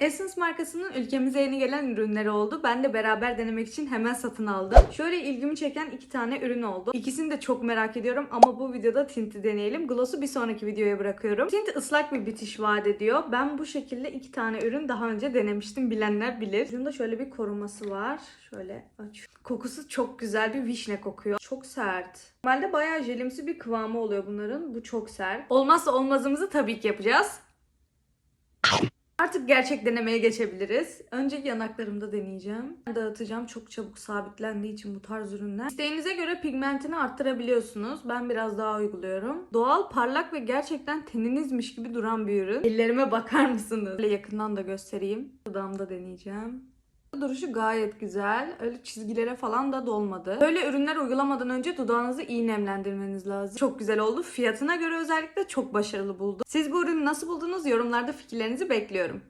Essence markasının ülkemize yeni gelen ürünleri oldu. Ben de beraber denemek için hemen satın aldım. Şöyle ilgimi çeken iki tane ürün oldu. İkisini de çok merak ediyorum ama bu videoda tinti deneyelim. Gloss'u bir sonraki videoya bırakıyorum. Tint ıslak bir bitiş vaat ediyor. Ben bu şekilde iki tane ürün daha önce denemiştim. Bilenler bilir. Üründe şöyle bir koruması var. Şöyle aç. Kokusu çok güzel bir vişne kokuyor. Çok sert. Normalde bayağı jelimsi bir kıvamı oluyor bunların. Bu çok sert. Olmazsa olmazımızı tabii ki yapacağız. Artık gerçek denemeye geçebiliriz. Önce yanaklarımda deneyeceğim. Dağıtacağım. Çok çabuk sabitlendiği için bu tarz ürünler. İsteğinize göre pigmentini arttırabiliyorsunuz. Ben biraz daha uyguluyorum. Doğal, parlak ve gerçekten teninizmiş gibi duran bir ürün. Ellerime bakar mısınız? Böyle yakından da göstereyim. Dudağımda deneyeceğim. Duruşu gayet güzel. Öyle çizgilere falan da dolmadı. Böyle ürünler uygulamadan önce dudağınızı iyi nemlendirmeniz lazım. Çok güzel oldu. Fiyatına göre özellikle çok başarılı buldum. Siz bu ürünü nasıl buldunuz? Yorumlarda fikirlerinizi bekliyorum.